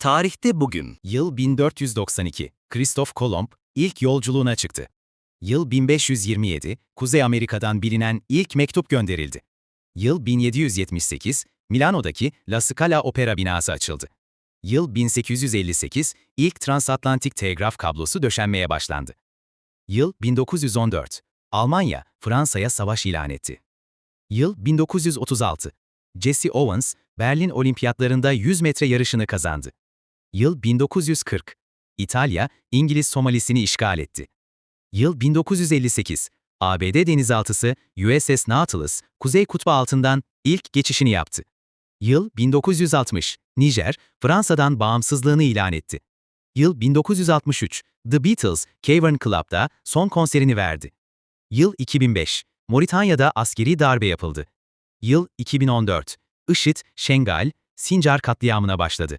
Tarihte bugün. Yıl 1492. Kristof Kolomb ilk yolculuğuna çıktı. Yıl 1527. Kuzey Amerika'dan bilinen ilk mektup gönderildi. Yıl 1778. Milano'daki La Scala Opera binası açıldı. Yıl 1858. İlk transatlantik telgraf kablosu döşenmeye başlandı. Yıl 1914. Almanya, Fransa'ya savaş ilan etti. Yıl 1936. Jesse Owens, Berlin Olimpiyatlarında 100 metre yarışını kazandı. Yıl 1940. İtalya, İngiliz Somalisini işgal etti. Yıl 1958. ABD denizaltısı USS Nautilus, Kuzey Kutbu altından ilk geçişini yaptı. Yıl 1960. Nijer, Fransa'dan bağımsızlığını ilan etti. Yıl 1963. The Beatles, Cavern Club'da son konserini verdi. Yıl 2005. Moritanya'da askeri darbe yapıldı. Yıl 2014. IŞİD, Şengal, Sincar katliamına başladı.